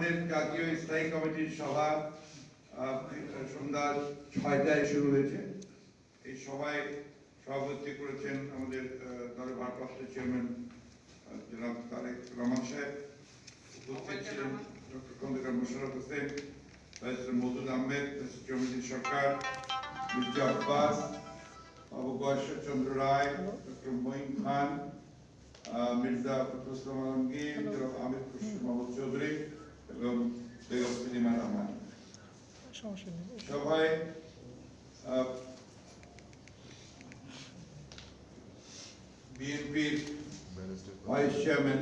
আমাদের জাতীয় স্থায়ী কমিটির সভা সন্ধ্যা ছয়টায় শুরু হয়েছে। এই সভায় সভাপতি করেছেন আমাদের দলের ভারপ্রাপ্ত চেয়ারম্যান জনাব তারেক রহমান সাহেব। উপস্থিত ছিলেন ডক্টর খন্দকার মোশারফ হোসেন ব্যারিস্টার মজুদ আহমেদ জমিদিন সরকার মির্জা আব্বাস বাবু গয়েশ্বর চন্দ্র রায় ডক্টর মঈন খান মির্জা ফখরুল আলমগীর আমির খুশরু মোহাম্মদ চৌধুরী এবং বেগম সেলিমা রহমান সভায় বিএনপির ভাইস চেয়ারম্যান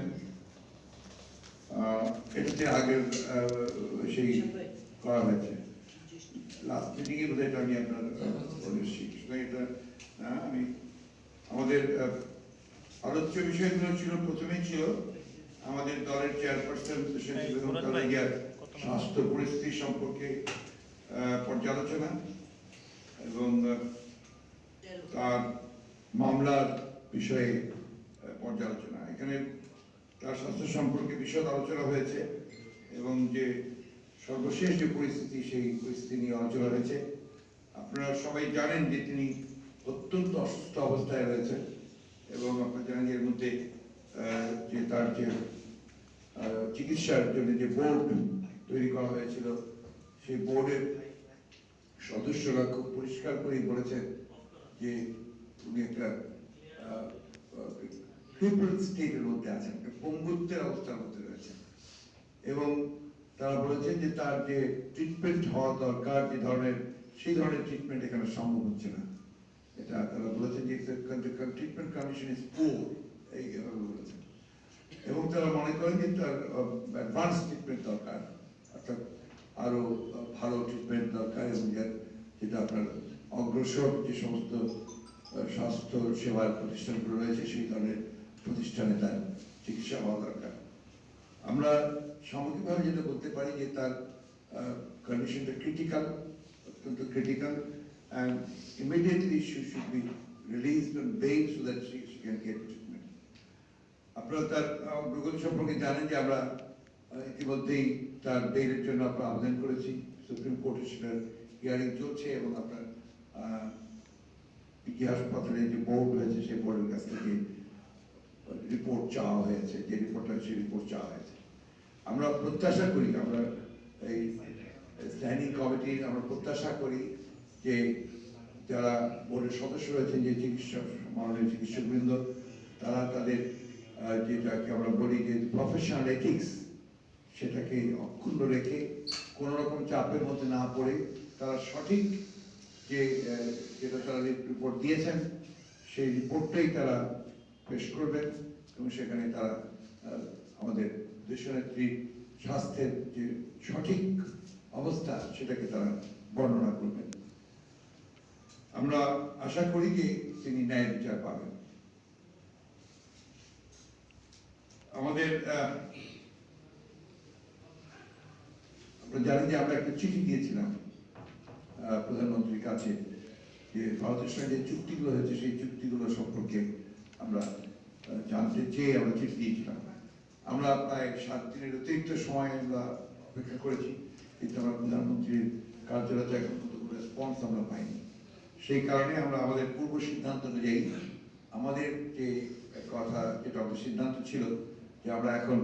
এটাতে আগের সেই করা হয়েছে। লাস্ট মিটিংয়ে বোধ হয় আমি আপনার বলেছি। সুতরাং এটা আমি আমাদের আলোচ্য বিষয়গুলো ছিল প্রথমেই ছিল আমাদের দলের চেয়ারপারসন? স্বাস্থ্য পরিস্থিতি সম্পর্কে পর্যালোচনা এবং তার মামলার বিষয়ে পর্যালোচনা এখানে তার স্বাস্থ্য সম্পর্কে বিশদ আলোচনা হয়েছে এবং যে সর্বশেষ যে পরিস্থিতি সেই পরিস্থিতি নিয়ে আলোচনা হয়েছে আপনারা সবাই জানেন যে তিনি অত্যন্ত অসুস্থ অবস্থায় রয়েছেন এবং আপনারা জানেন যে এর মধ্যে যে তার যে চিকিৎসার জন্য যে বোর্ড তৈরি করা হয়েছিল, সেই বোর্ডের সদস্যরা খুব পরিষ্কার করেই বলেছেন যে উনি একটা ক্রিপল স্টেটের মধ্যে আছেন, একটা পঙ্গুত্বের অবস্থার মধ্যে রয়েছেন। এবং তারা বলেছেন যে তার যে ট্রিটমেন্ট হওয়া দরকার, যে ধরনের, সেই ধরনের ট্রিটমেন্ট এখানে সম্ভব হচ্ছে না। এটা তারা বলেছেন যে ট্রিটমেন্ট কন্ডিশন ইজ পুয়ার এই বলেছেন। এবং তারা মনে করেন যে তার অ্যাডভান্স ট্রিটমেন্ট দরকার। অর্থাৎ আরও আহ, ভালো ট্রিটমেন্ট দরকার এবং যেটা আপনার অগ্রসর যে সমস্ত স্বাস্থ্য সেবার প্রতিষ্ঠানগুলো রয়েছে সেই ধরনের প্রতিষ্ঠানে তার চিকিৎসা হওয়া দরকার। আমরা সামগ্রিকভাবে যেটা বলতে পারি যে তার কন্ডিশনটা ক্রিটিক্যাল অত্যন্ত critical and immediately she should be released on bail so that she can get আপনারা তার অগ্রগতি সম্পর্কে জানেন যে আমরা ইতিমধ্যেই তার বেইলের জন্য আমরা আবেদন করেছি। সুপ্রিম কোর্টে সেটার হিয়ারিং চলছে এবং আপনার ইতিহাস পত্রের যে বোর্ড হয়েছে সেই বোর্ডের কাছ থেকে রিপোর্ট চাওয়া হয়েছে, যে রিপোর্টটা সেই রিপোর্ট চাওয়া হয়েছে। আমরা প্রত্যাশা করি, আমরা এই স্ট্যান্ডিং কমিটির আমরা প্রত্যাশা করি যে যারা বোর্ডের সদস্য রয়েছেন, যে চিকিৎসক, মাননীয় চিকিৎসকবৃন্দ, তারা তাদের যেটাকে আমরা বলি যে প্রফেশনাল এথিক্স সেটাকে অক্ষুণ্ণ রেখে কোনো রকম চাপের মধ্যে না পড়ে তারা সঠিক যে যেটা তারা রিপোর্ট দিয়েছেন, সেই রিপোর্টটাই তারা পেশ করবেন এবং সেখানে তারা আমাদের দেশনেত্রীর স্বাস্থ্যের যে সঠিক অবস্থা সেটাকে তারা বর্ণনা করবেন। আমরা আশা করি যে তিনি ন্যায় বিচার পাবেন। আমাদের আমরা জানি যে আমরা একটা চিঠি দিয়েছিলাম প্রধানমন্ত্রীর কাছে যে ভারতের সঙ্গে যে চুক্তিগুলো হয়েছে, সেই চুক্তিগুলো সম্পর্কে আমরা জানতে চেয়ে আমরা চিঠি দিয়েছিলাম। আমরা প্রায় সাত দিনের অতিরিক্ত সময় আমরা অপেক্ষা করেছি, কিন্তু আমরা প্রধানমন্ত্রীর কার্যালয়তে এখন পর্যন্ত রেসপন্স আমরা পাইনি। সেই কারণে আমরা আমাদের পূর্ব সিদ্ধান্ত অনুযায়ী আমাদের যে কথা, যেটা সিদ্ধান্ত ছিল যে আমরা এখন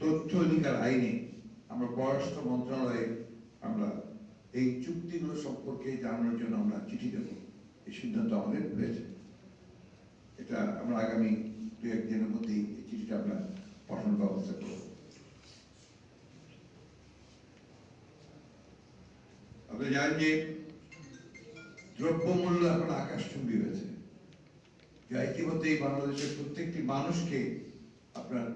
তথ্য অধিকার আইনে আমরা পররাষ্ট্র মন্ত্রণালয়ে আমরা এই চুক্তিগুলো সম্পর্কে জানানোর জন্য আমরা চিঠি দেবো। এই সিদ্ধান্ত আমাদের হয়েছে। এটা আমরা আগামী দু একদিনের মধ্যেই এই চিঠিটা আমরা পাঠানোর ব্যবস্থা করব। আপনি জানেন যে দ্রব্যমূল্য এখন আকাশচুম্বী হয়েছে। যা ইতিমধ্যেই বাংলাদেশের প্রত্যেকটি মানুষকে আপনার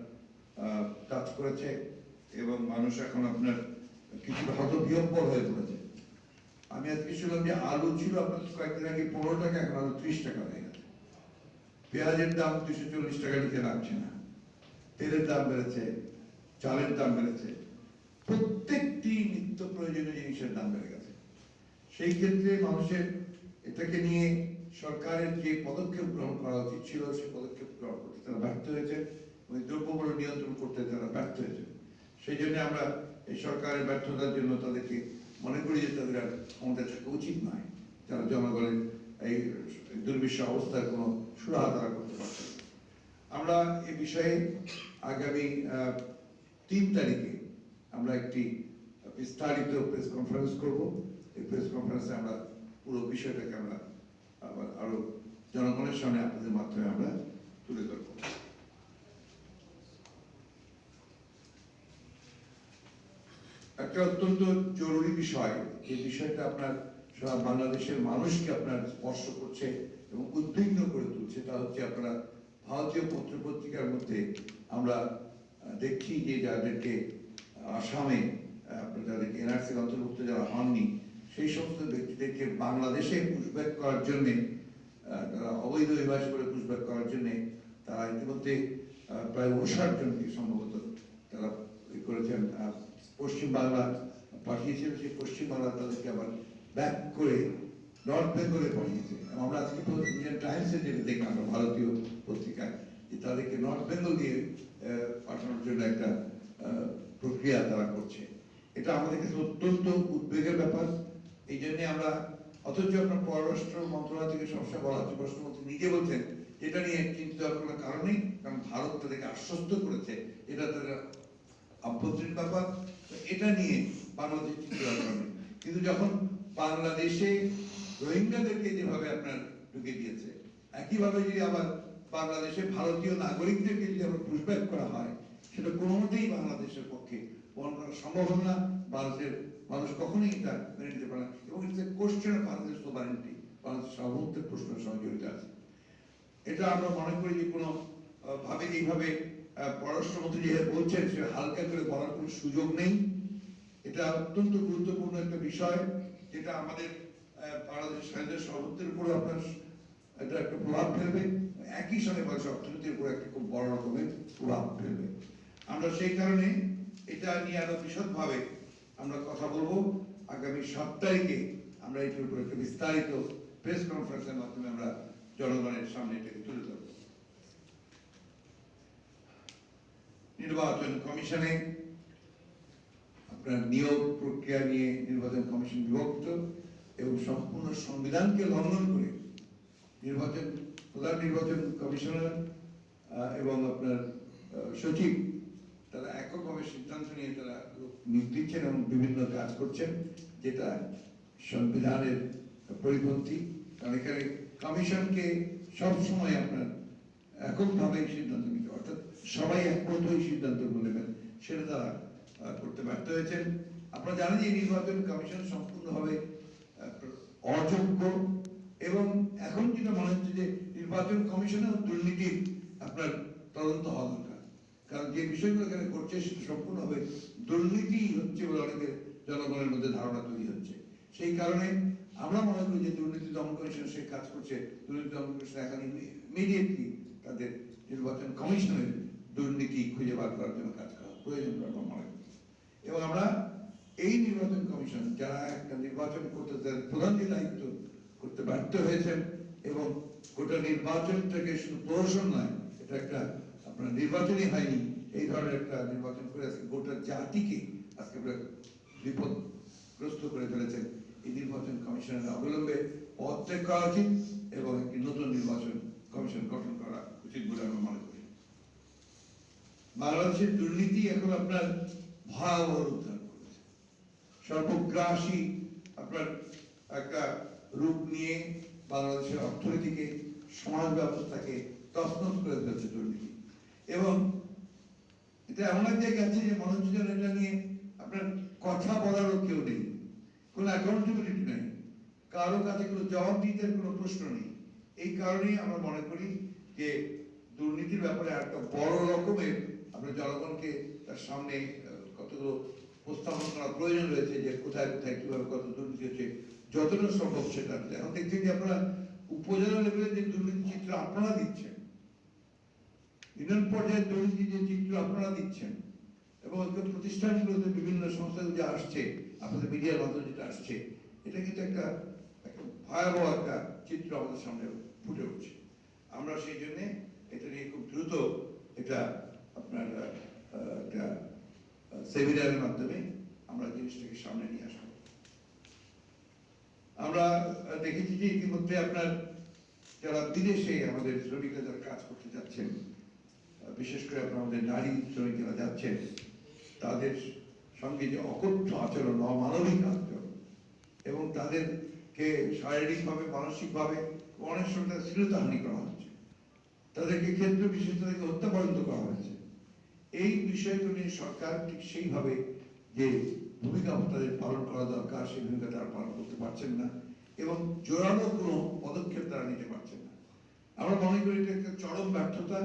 টাচ করেছে এবং মানুষ এখন আপনার কিছুটা হতবিহব্বর হয়ে পড়েছে। আমি আজকে শুনলাম যে আলু ছিল আপনার কয়েকদিন আগে পনেরো টাকা, এখন আলু ত্রিশ টাকা হয়ে গেছে। পেঁয়াজের দাম দুশো চল্লিশ টাকা নিচে লাগছে না। তেলের দাম বেড়েছে, চালের দাম বেড়েছে। প্রত্যেকটি নিত্য প্রয়োজনীয় জিনিসের দাম বেড়ে গেছে। সেই ক্ষেত্রে মানুষের এটাকে নিয়ে সরকারের যে পদক্ষেপ গ্রহণ করা উচিত ছিল সেই পদক্ষেপ গ্রহণ করতে তারা ব্যর্থ হয়েছে। ওই দ্রব্যমূল্য নিয়ন্ত্রণ করতে তারা ব্যর্থ হয়েছে। সেই জন্য আমরা এই সরকারের ব্যর্থতার জন্য তাদেরকে মনে করি যে তাদের আর ক্ষমতায় থাকা উচিত নয়। যারা জনগণের এই দুর্বিশ্ব অবস্থার কোনো সুরাহা তারা করতে পারছে। আমরা এ বিষয়ে আগামী তিন তারিখে আমরা একটি বিস্তারিত প্রেস কনফারেন্স করব। এই প্রেস কনফারেন্সে আমরা পুরো বিষয়টাকে আমরা আবার আরও জনগণের সামনে আপনাদের মাধ্যমে আমরা তুলে ধরব। একটা অত্যন্ত জরুরি বিষয়। এই বিষয়টা আপনার সারা বাংলাদেশের মানুষকে আপনার স্পর্শ করছে এবং উদ্বিগ্ন করে তুলছে। তা হচ্ছে আপনারা ভারতীয় পত্র পত্রিকার মধ্যে আমরা আহ, দেখি যে যাদেরকে আসামে আপনার যাদেরকে এনআরসির অন্তর্ভুক্ত যারা হননি সেই সমস্ত ব্যক্তিদেরকে বাংলাদেশে পুষব্যাক করার জন্যে তারা অবৈধ অভিবাস করে পুষব্যাক করার জন্যে তারা ইতিমধ্যে প্রায় উনষাট জনকে সম্ভবত তারা করেছেন। পশ্চিম বাংলা পাঠিয়েছিল, সেই পশ্চিম বাংলা তাদেরকে আবার ব্যাক করে নর্থ বেঙ্গলে পাঠিয়েছে। আমরা আজকে তো ইন্ডিয়ান টাইমসে যেটা দেখলাম, ভারতীয় পত্রিকায়, যে তাদেরকে নর্থ বেঙ্গল দিয়ে পাঠানোর জন্য একটা প্রক্রিয়া তারা করছে। এটা আমাদের কাছে অত্যন্ত উদ্বেগের ব্যাপার। এই জন্যে আমরা, অথচ আপনার পররাষ্ট্র মন্ত্রণালয় থেকে সবসময় বলা হচ্ছে, পররাষ্ট্রমন্ত্রী নিজে বলছেন, এটা নিয়ে চিন্তা করার কোনো কারণ নেই, কারণ ভারত তাদেরকে আশ্বস্ত করেছে, এটা তাদের আভ্যন্তরীণ ব্যাপার এটা নিয়ে বাংলাদেশ চিন্তা নেই। কিন্তু যখন বাংলাদেশে রোহিঙ্গাদেরকে যেভাবে আপনার ঢুকে দিয়েছে, একইভাবে যদি আবার বাংলাদেশে ভারতীয় নাগরিকদেরকে যদি আবার পুষব্যাক করা হয়, সেটা কোনোমতেই বাংলাদেশের পক্ষে বহন করা সম্ভব না। ভারতের মানুষ কখনোই এটা মেনে নিতে পারে না। এবং it's a question of Bangladesh sovereignty Bangladesh সার্বভৌমত্বের সঙ্গে জড়িত আছে এটা আমরা মনে করি যে কোনো ভাবে এইভাবে পররাষ্ট্রমন্ত্রী যে বলছেন সে হালকা করে বলার কোনো সুযোগ নেই। এটা অত্যন্ত গুরুত্বপূর্ণ একটা বিষয় যেটা আমাদের আহ, বাংলাদেশের স্বাধীনতার সার্বভৌমত্বের উপরে আপনার এটা একটা প্রভাব ফেলবে। একই সঙ্গে বাংলাদেশের অর্থনীতির উপর একটা খুব বড় রকমের প্রভাব ফেলবে। আমরা সেই কারণে এটা নিয়ে আরও বিশদভাবে আমরা কথা বলব। আগামী সাত তারিখে আমরা এটির উপর একটা বিস্তারিত প্রেস কনফারেন্সের মাধ্যমে আমরা জনগণের সামনে এটাকে তুলে ধরব। নির্বাচন কমিশনে আপনার নিয়োগ প্রক্রিয়া নিয়ে নির্বাচন কমিশন বিভক্ত এবং সম্পূর্ণ সংবিধানকে লঙ্ঘন করে নির্বাচন, প্রধান নির্বাচন কমিশনার এবং আপনার সচিব, তারা এককভাবে সিদ্ধান্ত নিয়ে তারা নিয়োগ দিচ্ছেন এবং বিভিন্ন কাজ করছেন, যেটা সংবিধানের পরিপন্থী। কারণ এখানে কমিশনকে সবসময় আপনার এককভাবে সিদ্ধান্ত সবাই একমত হয়ে সিদ্ধান্তগুলো নেবেন, সেটা তারা করতে ব্যর্থ হয়েছেন। আপনারা জানেন যে নির্বাচন কমিশন সম্পূর্ণভাবে অযোগ্য এবং এখন যেটা মনে হচ্ছে যে নির্বাচন কমিশনেও দুর্নীতির আপনার তদন্ত হওয়া দরকার। কারণ যে বিষয়গুলো এখানে ঘটছে সেটা সম্পূর্ণভাবে দুর্নীতি হচ্ছে বলে অনেকের জনগণের মধ্যে ধারণা তৈরি হচ্ছে। সেই কারণে আমরা মনে করি যে দুর্নীতি দমন কমিশন সে কাজ করছে, দুর্নীতি দমন কমিশন এখন ইমিডিয়েটলি তাদের নির্বাচন কমিশনের দুর্নীতি খুঁজে বার করার জন্য কাজ করা, প্রয়োজন আমরা মনে এবং আমরা এই নির্বাচন কমিশন, যারা একটা নির্বাচন করতে তাদের প্রধান যে দায়িত্ব করতে ব্যর্থ হয়েছেন এবং গোটা নির্বাচনটাকে শুধু প্রহসন নয়, এটা একটা আপনার নির্বাচনই হয়নি, এই ধরনের একটা নির্বাচন করে আজকে গোটা জাতিকে আজকে বিপদগ্রস্ত করে ফেলেছেন। এই নির্বাচন কমিশনের অবিলম্বে পদত্যাগ করা উচিত, এবং একটি নতুন নির্বাচন কমিশন গঠন করা উচিত বলে বাংলাদেশের দুর্নীতি এখন আপনার ভয়াবহ ধারণ করেছে। সর্বগ্রাসী আপনার একটা রূপ নিয়ে বাংলাদেশের অর্থনীতিকে সমাজ ব্যবস্থাকে তছনছ করে ফেলছে দুর্নীতি। এবং এটা এমন এক জায়গায় আছে যে মনে যেন এটা নিয়ে আপনার কথা বলারও কেউ নেই, কোনো অ্যাকাউন্টেবিলিটি নেই, কারও কাছে কোনো জবাব দিতে কোনো প্রশ্ন নেই। এই কারণেই আমরা মনে করি যে দুর্নীতির ব্যাপারে একটা বড় রকমের আমরা জনগণকে তার সামনে কতগুলো উপস্থাপন করা প্রয়োজন রয়েছে যে কোথায় কোথায়, কীভাবে কত দুর্নীতি হচ্ছে, যতটা সম্ভব সেটা এখন দেখছেন যে আপনারা উপজেলা লেভেলে যে দুর্নীতি চিত্র আপনারা দিচ্ছেন, ইউনিয়ন পর্যায়ে দুর্নীতি যে চিত্র আপনারা দিচ্ছেন, এবং প্রতিষ্ঠানগুলোতে বিভিন্ন সংস্থাগুলো যে আসছে, আপনাদের মিডিয়ার মাধ্যমে যেটা আসছে, এটা কিন্তু একটা একটা ভয়াবহ একটা চিত্র আমাদের সামনে ফুটে উঠছে। আমরা সেই জন্যে এটা নিয়ে খুব দ্রুত এটা একটা সেমিনারের মাধ্যমে আমরা জিনিসটাকে সামনে নিয়ে আমরা দেখেছি যে ইতিমধ্যে আপনার যারা বিদেশে আমাদের শ্রমিকরা যারা কাজ করতে যাচ্ছেন বিশেষ করে আপনার আমাদের নারী শ্রমিকেরা যাচ্ছেন, তাদের সঙ্গে যে অকথ্য আচরণ, অমানবিক আচরণ, এবং তাদেরকে শারীরিকভাবে, মানসিকভাবে অনেক সময় তাদের করা হচ্ছে। তাদেরকে ক্ষেত্র বিশেষ তাদেরকে হত্যা পর্যন্ত করা হয়েছে এই বিষয়গুলো নিয়ে সরকার ঠিক সেইভাবে যে ভূমিকা তাদের পালন করা দরকার, সেই ভূমিকা তারা পালন করতে পারছেন না এবং জোরালো কোনো পদক্ষেপ তারা নিতে পারছেন না। আমরা মনে করি এটা একটা চরম ব্যর্থতা।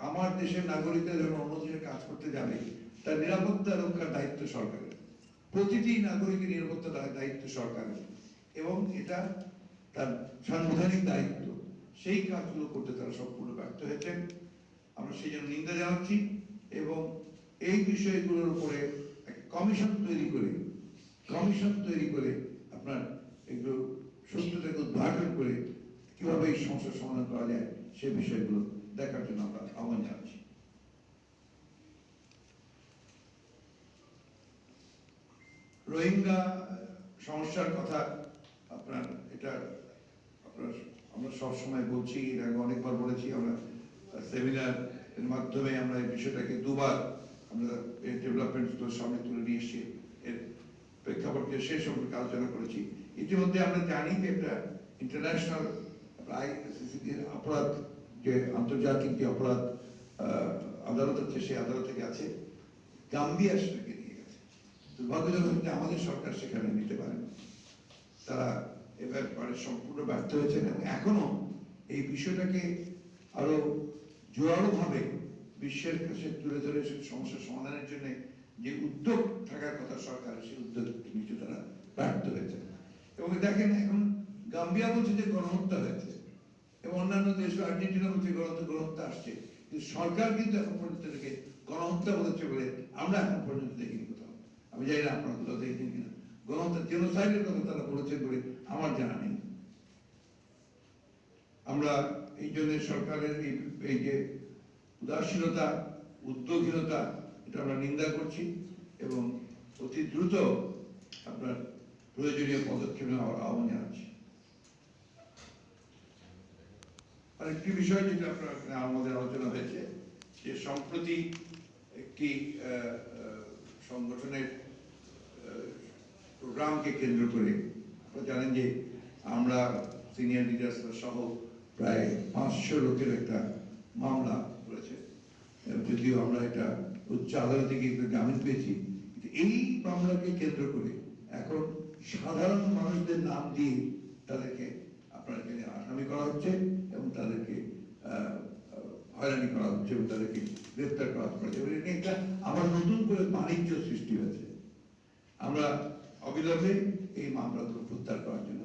আমার দেশের নাগরিকরা যখন অন্য দেশে কাজ করতে যাবে, তার নিরাপত্তা রক্ষার দায়িত্ব সরকারের। প্রতিটি নাগরিকের নিরাপত্তা দায়িত্ব সরকারের এবং এটা তার সাংবিধানিক দায়িত্ব। সেই কাজগুলো করতে তারা সম্পূর্ণ ব্যর্থ হয়েছেন। আমরা সেই জন্য নিন্দা জানাচ্ছি। এবং এই বিষয়গুলোর উপরে কমিশন তৈরি করে, কমিশন তৈরি করে আপনার এগুলো সত্যটাকে উদ্ঘাটন করে কীভাবে এই সমস্যার সমাধান করা যায় সে বিষয়গুলো দেখার জন্য আমরা আহ্বান জানাচ্ছি। রোহিঙ্গা সমস্যার কথা আপনার এটা আপনার আমরা সবসময় বলছি আগে অনেকবার বলেছি, আমরা সেমিনার এর মাধ্যমে আমরা এই বিষয়টাকে দুবার আমরা এই ডেভেলপমেন্ট সামনে তুলে নিয়ে এসেছি। এর প্রেক্ষাপটকে সে সম্পর্কে আলোচনা করেছি। ইতিমধ্যে আমরা জানি যে একটা ইন্টারন্যাশনাল অপরাধ, যে আন্তর্জাতিক যে অপরাধ আদালত আছে সেই আদালত আছে, গাম্বিয়া সেটাকে নিয়ে গেছে। দুর্ভাগ্যজনক হচ্ছে আমাদের সরকার সেখানে নিতে পারেন। তারা এ ব্যাপারে সম্পূর্ণ ব্যর্থ হয়েছেন এবং এখনও এই বিষয়টাকে আরও জোরালো ভাবে বিশ্বের কাছে তুলে ধরে সে সমস্যার সমাধানের জন্য যে উদ্যোগ থাকার কথা সরকারের সেই উদ্যোগ নিতে তারা ব্যর্থ হয়েছে এবং দেখেন এখন গাম্বিয়া বলছে যে গণহত্যা হয়েছে এবং অন্যান্য দেশ আর্জেন্টিনা বলছে গণহত্যা আসছে। কিন্তু সরকার কিন্তু এখন পর্যন্ত এটাকে গণহত্যা বলেছে বলে আমরা এখন পর্যন্ত দেখিনি কোথাও। আমি জানি না আপনারা কোথাও দেখেছেন কিনা। গণহত্যা জেনোসাইডের কথা তারা বলেছেন বলে আমার জানা নেই। আমরা এই জন্য সরকারের এই যে উদাসীনতা, উদ্যোগহীনতা, এটা আমরা নিন্দা করছি এবং অতি দ্রুত আপনার প্রয়োজনীয় পদক্ষেপ নেওয়ার আহ্বান জানাচ্ছি। আরেকটি বিষয় যেটা আপনার আমাদের আলোচনা হয়েছে, যে সম্প্রতি একটি সংগঠনের প্রোগ্রামকে কেন্দ্র করে আপনারা জানেন যে আমরা সিনিয়র লিডার্স সহ প্রায় পাঁচশো লোকের একটা মামলা করেছে। যদিও আমরা এটা উচ্চ আদালতে গিয়ে জামিন পেয়েছি এই মামলাকে কেন্দ্র করে এখন সাধারণ মানুষদের নাম দিয়ে তাদেরকে আপনার এখানে আসামি করা হচ্ছে এবং তাদেরকে হয়রানি করা হচ্ছে এবং তাদেরকে গ্রেপ্তার করা হচ্ছে। এবং এটা একটা আবার নতুন করে বাণিজ্য সৃষ্টি হয়েছে। আমরা অবিলম্বে এই মামলাগুলো প্রত্যাহার করার জন্য